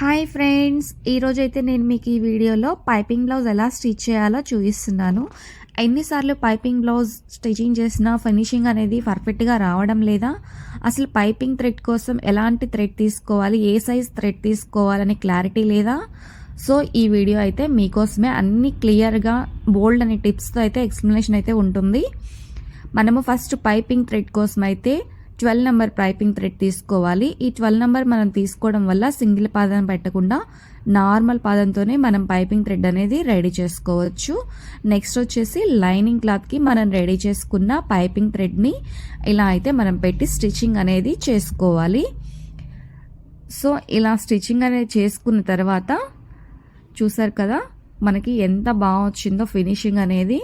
Hi friends ఈరోజైతే నేను మీకు ఈ వీడియోలో పైపింగ్ బ్లౌజ్ ఎలా స్టిచ్ చేయాలో చూపిస్తున్నాను. ఎన్నిసార్లు పైపింగ్ బ్లౌజ్ స్టిచింగ్ చేసినా ఫినిషింగ్ అనేది పర్ఫెక్ట్గా రావడం లేదా? అసలు పైపింగ్ థ్రెడ్ కోసం ఎలాంటి థ్రెడ్ తీసుకోవాలి? ఏ సైజ్ థ్రెడ్ తీసుకోవాలని క్లారిటీ లేదా? సో ఈ వీడియో అయితే మీకోసమే అన్ని క్లియర్గా బోల్డ్ అనే టిప్స్తో అయితే ఎక్స్ప్లెనేషన్ అయితే ఉంటుంది. మనము ఫస్ట్ పైపింగ్ థ్రెడ్ కోసం అయితే ట్వెల్వ్ నెంబర్ పైపింగ్ థ్రెడ్ తీసుకోవాలి. ఈ ట్వెల్వ్ నెంబర్ మనం తీసుకోవడం వల్ల సింగిల్ పాదం పెట్టకుండా నార్మల్ పాదంతోనే మనం పైపింగ్ థ్రెడ్ అనేది రెడీ చేసుకోవచ్చు. నెక్స్ట్ వచ్చేసి లైనింగ్ క్లాత్కి మనం రెడీ చేసుకున్న పైపింగ్ థ్రెడ్ని ఇలా అయితే మనం పెట్టి స్టిచ్చింగ్ అనేది చేసుకోవాలి. సో ఇలా స్టిచ్చింగ్ అనేది చేసుకున్న తర్వాత చూసారు కదా మనకి ఎంత బాగా వచ్చిందో ఫినిషింగ్ అనేది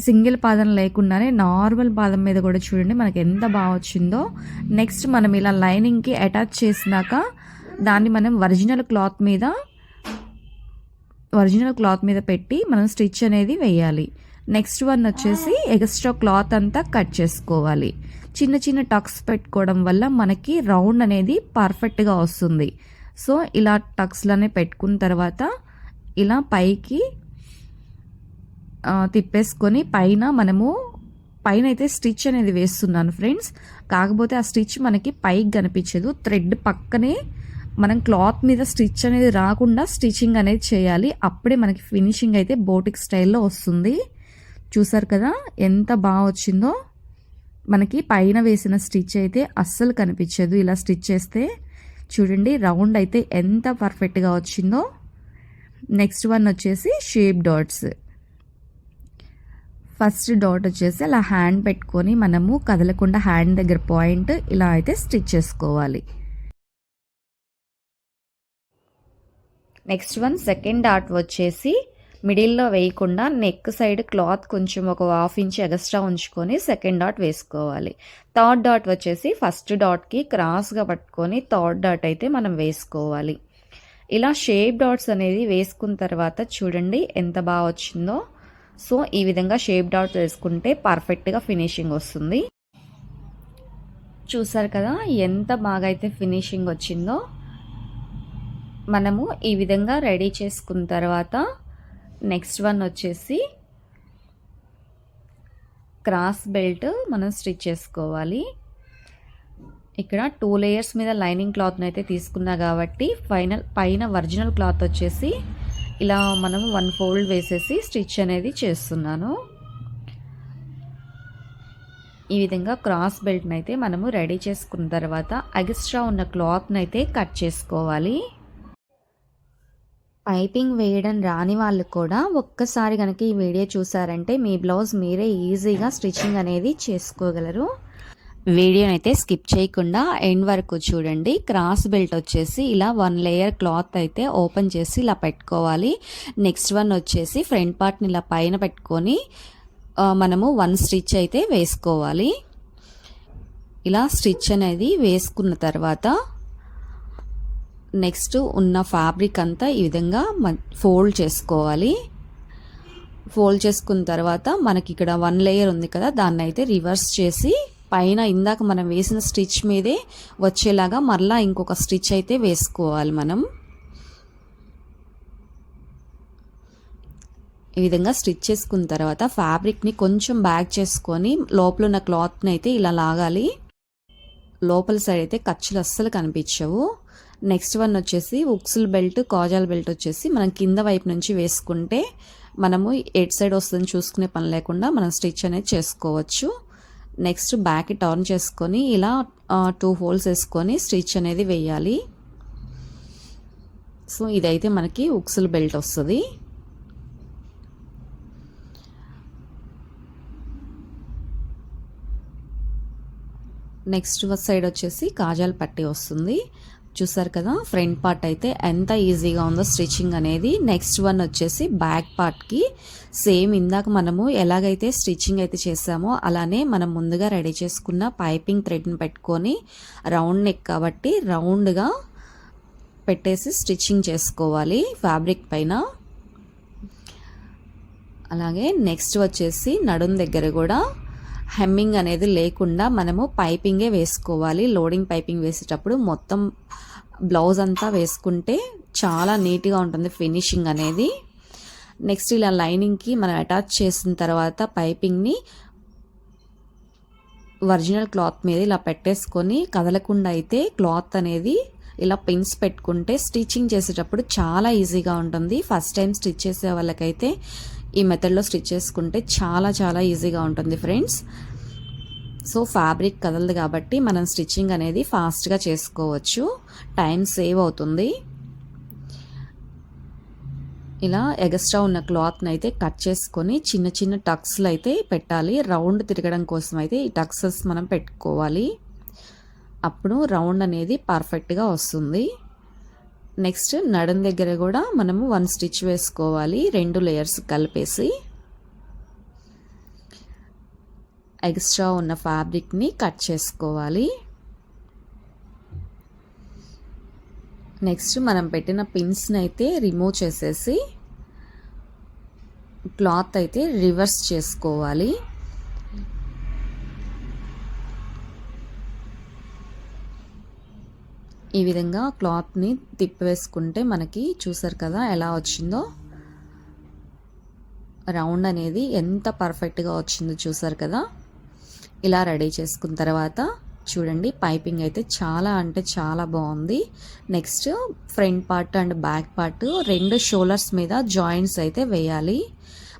సింగిల్ పాదం లేకుండానే నార్మల్ పాదం మీద కూడా చూడండి మనకి ఎంత బాగా వచ్చిందో. నెక్స్ట్ మనం ఇలా లైనింగ్కి అటాచ్ చేసినాక దాన్ని మనం ఒరిజినల్ క్లాత్ మీద ఒరిజినల్ క్లాత్ మీద పెట్టి మనం స్టిచ్ అనేది వేయాలి. నెక్స్ట్ వన్ వచ్చేసి ఎక్స్ట్రా క్లాత్ అంతా కట్ చేసుకోవాలి. చిన్న చిన్న టక్స్ పెట్టుకోవడం వల్ల మనకి రౌండ్ అనేది పర్ఫెక్ట్గా వస్తుంది. సో ఇలా టక్స్లనే పెట్టుకున్న తర్వాత ఇలా పైకి తిప్పేసుకొని పైన మనము పైన అయితే స్టిచ్ అనేది వేస్తున్నాను ఫ్రెండ్స్. కాకపోతే ఆ స్టిచ్ మనకి పైకి కనిపించదు. థ్రెడ్ పక్కనే మనం క్లాత్ మీద స్టిచ్ అనేది రాకుండా స్టిచ్చింగ్ అనేది చేయాలి. అప్పుడే మనకి ఫినిషింగ్ అయితే బోటిక్ స్టైల్లో వస్తుంది. చూసారు కదా ఎంత బాగా వచ్చిందో. మనకి పైన వేసిన స్టిచ్ అయితే అస్సలు కనిపించదు ఇలా స్టిచ్ చేస్తే. చూడండి రౌండ్ అయితే ఎంత పర్ఫెక్ట్గా వచ్చిందో. నెక్స్ట్ వన్ వచ్చేసి షేప్ డాట్స్. ఫస్ట్ డాట్ వచ్చేసి అలా హ్యాండ్ పెట్టుకొని మనము కదలకుండా హ్యాండ్ దగ్గర పాయింట్ ఇలా అయితే స్టిచ్ చేసుకోవాలి. నెక్స్ట్ వన్ సెకండ్ డాట్ వచ్చేసి మిడిల్లో వేయకుండా నెక్ సైడ్ క్లాత్ కొంచెం ఒక హాఫ్ ఇంచ్ ఎక్స్ట్రా ఉంచుకొని సెకండ్ డాట్ వేసుకోవాలి. థర్డ్ డాట్ వచ్చేసి ఫస్ట్ డాట్కి క్రాస్గా పట్టుకొని థర్డ్ డాట్ అయితే మనం వేసుకోవాలి. ఇలా షేప్ డాట్స్ అనేది వేసుకున్న తర్వాత చూడండి ఎంత బాగా వచ్చిందో. సో ఈ విధంగా షేప్ డాట్స్ వేసుకుంటే పర్ఫెక్ట్గా ఫినిషింగ్ వస్తుంది. చూసారు కదా ఎంత బాగా అయితే ఫినిషింగ్ వచ్చిందో. మనము ఈ విధంగా రెడీ చేసుకున్న తర్వాత నెక్స్ట్ వన్ వచ్చేసి క్రాస్ బెల్ట్ మనం స్టిచ్ చేసుకోవాలి. ఇక్కడ టూ లేయర్స్ మీద లైనింగ్ క్లాత్ని అయితే తీసుకున్నా కాబట్టి ఫైనల్ పైన ఒరిజినల్ క్లాత్ వచ్చేసి ఇలా మనం వన్ ఫోల్డ్ వేసేసి స్టిచ్ అనేది చేస్తున్నాను. ఈ విధంగా క్రాస్ బెల్ట్ని అయితే మనము రెడీ చేసుకున్న తర్వాత ఎక్స్ట్రా ఉన్న క్లాత్ని అయితే కట్ చేసుకోవాలి. పైపింగ్ వేయడం రాని వాళ్ళు కూడా ఒక్కసారి కనుక ఈ వీడియో చూసారంటే మీ బ్లౌజ్ మీరే ఈజీగా స్టిచ్చింగ్ అనేది చేసుకోగలరు. వీడియోని అయితే స్కిప్ చేయకుండా ఎండ్ వరకు చూడండి. క్రాస్ బెల్ట్ వచ్చేసి ఇలా వన్ లేయర్ క్లాత్ అయితే ఓపెన్ చేసి ఇలా పెట్టుకోవాలి. నెక్స్ట్ వన్ వచ్చేసి ఫ్రంట్ పార్ట్ని ఇలా పైన పెట్టుకొని మనము వన్ స్టిచ్ అయితే వేసుకోవాలి. ఇలా స్టిచ్ అనేది వేసుకున్న తర్వాత నెక్స్ట్ ఉన్న ఫ్యాబ్రిక్ అంతా ఈ విధంగా ఫోల్డ్ చేసుకోవాలి. ఫోల్డ్ చేసుకున్న తర్వాత మనకి ఇక్కడ వన్ లేయర్ ఉంది కదా దాన్ని అయితే రివర్స్ చేసి పైన ఇందాక మనం వేసిన స్టిచ్ మీదే వచ్చేలాగా మరలా ఇంకొక స్టిచ్ అయితే వేసుకోవాలి మనం. ఈ విధంగా స్టిచ్ చేసుకున్న తర్వాత ఫ్యాబ్రిక్ని కొంచెం బ్యాక్ చేసుకొని లోపల ఉన్న క్లాత్ని అయితే ఇలా లాగాలి. లోపల సైడ్ అయితే ఖర్చులు అస్సలు కనిపించవు. నెక్స్ట్ వన్ వచ్చేసి ఉక్సుల్ బెల్ట్ కాజాల్ బెల్ట్ వచ్చేసి మనం కింద వైపు నుంచి వేసుకుంటే మనము ఎట్ సైడ్ వస్తుందని చూసుకునే పని లేకుండా మనం స్టిచ్ అనేది చేసుకోవచ్చు. నెక్స్ట్ బ్యాక్ టర్న్ చేసుకొని ఇలా టూ హోల్స్ వేసుకొని స్టిచ్ అనేది వేయాలి. సో ఇదైతే మనకి ఉక్సుల్ బెల్ట్ వస్తుంది. నెక్స్ట్ సైడ్ వచ్చేసి కాజాల్ పట్టి వస్తుంది. చూసారు కదా ఫ్రంట్ పార్ట్ అయితే ఎంత ఈజీగా ఉందో స్టిచ్చింగ్ అనేది. నెక్స్ట్ వన్ వచ్చేసి బ్యాక్ పార్ట్కి. సేమ్ ఇందాక మనము ఎలాగైతే స్టిచ్చింగ్ అయితే చేసామో అలానే మనం ముందుగా రెడీ చేసుకున్న పైపింగ్ థ్రెడ్ని పెట్టుకొని రౌండ్ నెక్ కాబట్టి రౌండ్గా పెట్టేసి స్టిచ్చింగ్ చేసుకోవాలి ఫ్యాబ్రిక్ పైన. అలాగే నెక్స్ట్ వచ్చేసి నడుం దగ్గర కూడా హెమ్మింగ్ అనేది లేకుండా మనము పైపింగే వేసుకోవాలి. లోడింగ్ పైపింగ్ వేసేటప్పుడు మొత్తం బ్లౌజ్ అంతా వేసుకుంటే చాలా నీట్గా ఉంటుంది ఫినిషింగ్ అనేది. నెక్స్ట్ ఇలా లైనింగ్కి మనం అటాచ్ చేసిన తర్వాత పైపింగ్ని ఒరిజినల్ క్లాత్ మీద ఇలా పెట్టేసుకొని కదలకుండా అయితే క్లాత్ అనేది ఇలా పిన్స్ పెట్టుకుంటే స్టిచ్చింగ్ చేసేటప్పుడు చాలా ఈజీగా ఉంటుంది. ఫస్ట్ టైం స్టిచ్ చేసే వాళ్ళకైతే ఈ మెథడ్లో స్టిచ్ చేసుకుంటే చాలా చాలా ఈజీగా ఉంటుంది ఫ్రెండ్స్ సో ఫ్యాబ్రిక్ కదలదు కాబట్టి మనం స్టిచ్చింగ్ అనేది ఫాస్ట్గా చేసుకోవచ్చు. టైం సేవ్ అవుతుంది. ఇలా ఎగస్ట్రా ఉన్న క్లాత్ని అయితే కట్ చేసుకొని చిన్న చిన్న టక్స్లు అయితే పెట్టాలి. రౌండ్ తిరగడం కోసం అయితే ఈ టక్సెస్ మనం పెట్టుకోవాలి. అప్పుడు రౌండ్ అనేది పర్ఫెక్ట్గా వస్తుంది. నెక్స్ట్ నడుం దగ్గర కూడా మనము వన్ స్టిచ్ వేసుకోవాలి. రెండు లేయర్స్ కలిపేసి. ఎక్స్ట్రా ఉన్న ఫ్యాబ్రిక్ని కట్ చేసుకోవాలి. నెక్స్ట్ మనం పెట్టిన పిన్స్ని అయితే రిమూవ్ చేసేసి క్లాత్ అయితే రివర్స్ చేసుకోవాలి. ఈ విధంగా క్లాత్ని తిప్పివేసుకుంటే మనకి చూసారు కదా ఎలా వచ్చిందో? రౌండ్ అనేది ఎంత పర్ఫెక్ట్గా వచ్చిందో చూసారు కదా? ఇలా రెడీ చేసుకున్న తర్వాత చూడండి పైపింగ్ అయితే చాలా అంటే చాలా బాగుంది. Next front part and back part రెండు షోల్డర్స్ మీద జాయింట్స్ అయితే వేయాలి.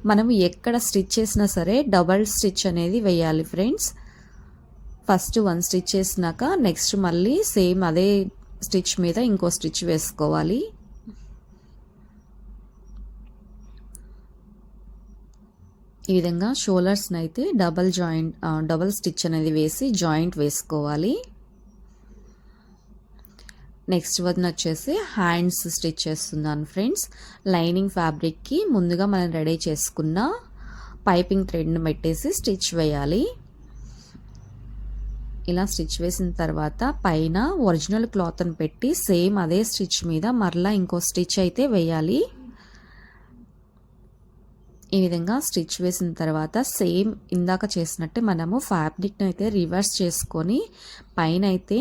మనం ఎక్కడ స్టిచ్ చేసినా సరే డబల్ స్టిచ్ అనేది వేయాలి ఫ్రెండ్స్. ఫస్ట్ వన్ స్టిచ్ చేసినాక నెక్స్ట్ మళ్ళీ సేమ్ అదే స్టిచ్ మీద ఇంకో స్టిచ్ వేసుకోవాలి. ఈ విధంగా షోల్డర్స్ని అయితే డబల్ జాయింట్ డబల్ స్టిచ్ అనేది వేసి జాయింట్ వేసుకోవాలి. నెక్స్ట్ వదిన వచ్చేసి హ్యాండ్స్ స్టిచ్ చేస్తున్నాను ఫ్రెండ్స్. లైనింగ్ ఫ్యాబ్రిక్కి ముందుగా మనం రెడీ చేసుకున్న పైపింగ్ థ్రెడ్ను పెట్టేసి స్టిచ్ వేయాలి. ఇలా స్టిచ్ వేసిన తర్వాత పైన ఒరిజినల్ క్లాత్ని పెట్టి సేమ్ అదే స్టిచ్ మీద మరలా ఇంకో స్టిచ్ అయితే వేయాలి. ఈ విధంగా స్టిచ్ వేసిన తర్వాత సేమ్ ఇందాక చేసినట్టే మనము ఫ్యాబ్రిక్ని అయితే రివర్స్ చేసుకొని పైన అయితే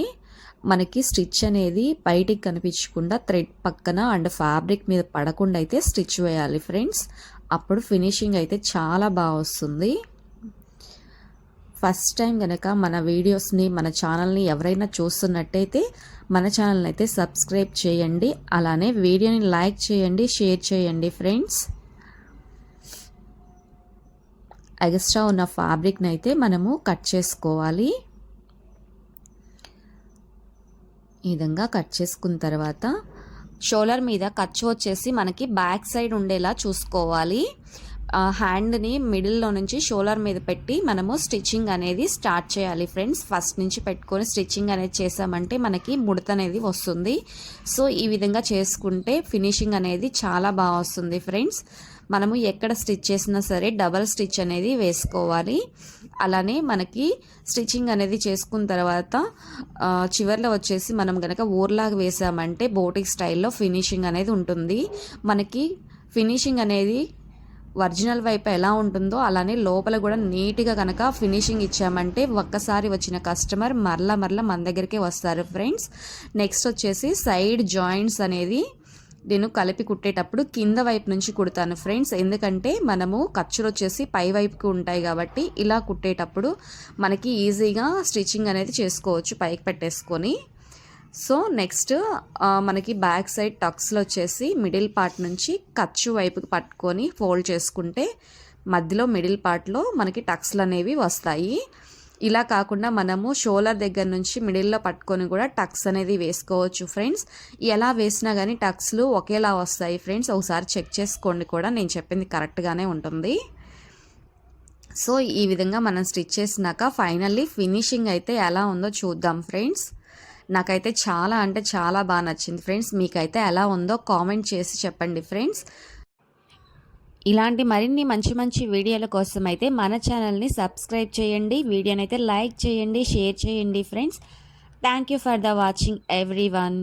మనకి స్టిచ్ అనేది బయటికి కనిపించకుండా థ్రెడ్ పక్కన అండ్ ఫ్యాబ్రిక్ మీద పడకుండా అయితే స్టిచ్ వేయాలి ఫ్రెండ్స్. అప్పుడు ఫినిషింగ్ అయితే చాలా బాగా వస్తుంది. ఫస్ట్ టైం కనుక మన వీడియోస్ని మన ఛానల్ని ఎవరైనా చూస్తున్నట్టయితే మన ఛానల్ని అయితే సబ్స్క్రైబ్ చేయండి. అలానే వీడియోని లైక్ చేయండి షేర్ చేయండి ఫ్రెండ్స్. ఎక్స్ట్రా ఉన్న ఫ్యాబ్రిక్ని అయితే మనము కట్ చేసుకోవాలి. ఈ విధంగా కట్ చేసుకున్న తర్వాత షోలర్ మీద ఖర్చు వచ్చేసి మనకి బ్యాక్ సైడ్ ఉండేలా చూసుకోవాలి. హ్యాండ్ని మిడిల్లో నుంచి షోలర్ మీద పెట్టి మనము స్టిచ్చింగ్ అనేది స్టార్ట్ చేయాలి ఫ్రెండ్స్. ఫస్ట్ నుంచి పెట్టుకొని స్టిచ్చింగ్ అనేది చేసామంటే మనకి ముడత అనేది వస్తుంది. సో ఈ విధంగా చేసుకుంటే ఫినిషింగ్ అనేది చాలా బాగా వస్తుంది ఫ్రెండ్స్. మనము ఎక్కడ స్టిచ్ చేసినా సరే డబల్ స్టిచ్ అనేది వేసుకోవాలి. అలానే మనకి స్టిచ్చింగ్ అనేది చేసుకున్న తర్వాత చివరిలో వచ్చేసి మనం కనుక ఊర్లాగా వేసామంటే బోటిక్ స్టైల్లో ఫినిషింగ్ అనేది ఉంటుంది. మనకి ఫినిషింగ్ అనేది ఒరిజినల్ వైపు ఎలా ఉంటుందో అలానే లోపల కూడా నీట్గా కనుక ఫినిషింగ్ ఇచ్చామంటే ఒక్కసారి వచ్చిన కస్టమర్ మరలా మరలా మన దగ్గరికే వస్తారు ఫ్రెండ్స్. నెక్స్ట్ వచ్చేసి సైడ్ జాయింట్స్ అనేది నేను కలిపి కుట్టేటప్పుడు కింద వైపు నుంచి కుడతాను ఫ్రెండ్స్. ఎందుకంటే మనము ఖర్చులు వచ్చేసి పై వైపుకి ఉంటాయి కాబట్టి ఇలా కుట్టేటప్పుడు మనకి ఈజీగా స్టిచ్చింగ్ అనేది చేసుకోవచ్చు పైకి పెట్టేసుకొని. సో నెక్స్ట్ మనకి బ్యాక్ సైడ్ టక్స్లో వచ్చేసి మిడిల్ పార్ట్ నుంచి ఖర్చు వైపుకి పట్టుకొని ఫోల్డ్ చేసుకుంటే మధ్యలో మిడిల్ పార్ట్లో మనకి టక్స్లు అనేవి వస్తాయి. ఇలా కాకుండా మనము షోలర్ దగ్గర నుంచి మిడిల్లో పట్టుకొని కూడా టక్స్ అనేది వేసుకోవచ్చు ఫ్రెండ్స్. ఎలా వేసినా కానీ టక్స్లు ఒకేలా వస్తాయి ఫ్రెండ్స్. ఒకసారి చెక్ చేసుకోండి కూడా. నేను చెప్పింది కరెక్ట్గానే ఉంటుంది. సో ఈ విధంగా మనం స్టిచ్ చేసినాక ఫైనల్లీ ఫినిషింగ్ అయితే ఎలా ఉందో చూద్దాం ఫ్రెండ్స్. నాకైతే చాలా అంటే చాలా బాగా నచ్చింది ఫ్రెండ్స్. మీకైతే ఎలా ఉందో కామెంట్ చేసి చెప్పండి ఫ్రెండ్స్. ఇలాంటి మరిన్ని మంచి మంచి వీడియోల కోసం అయితే మన ఛానల్ని సబ్స్క్రైబ్ చేయండి. వీడియోనైతే లైక్ చేయండి షేర్ చేయండి friends. Thank you for the watching everyone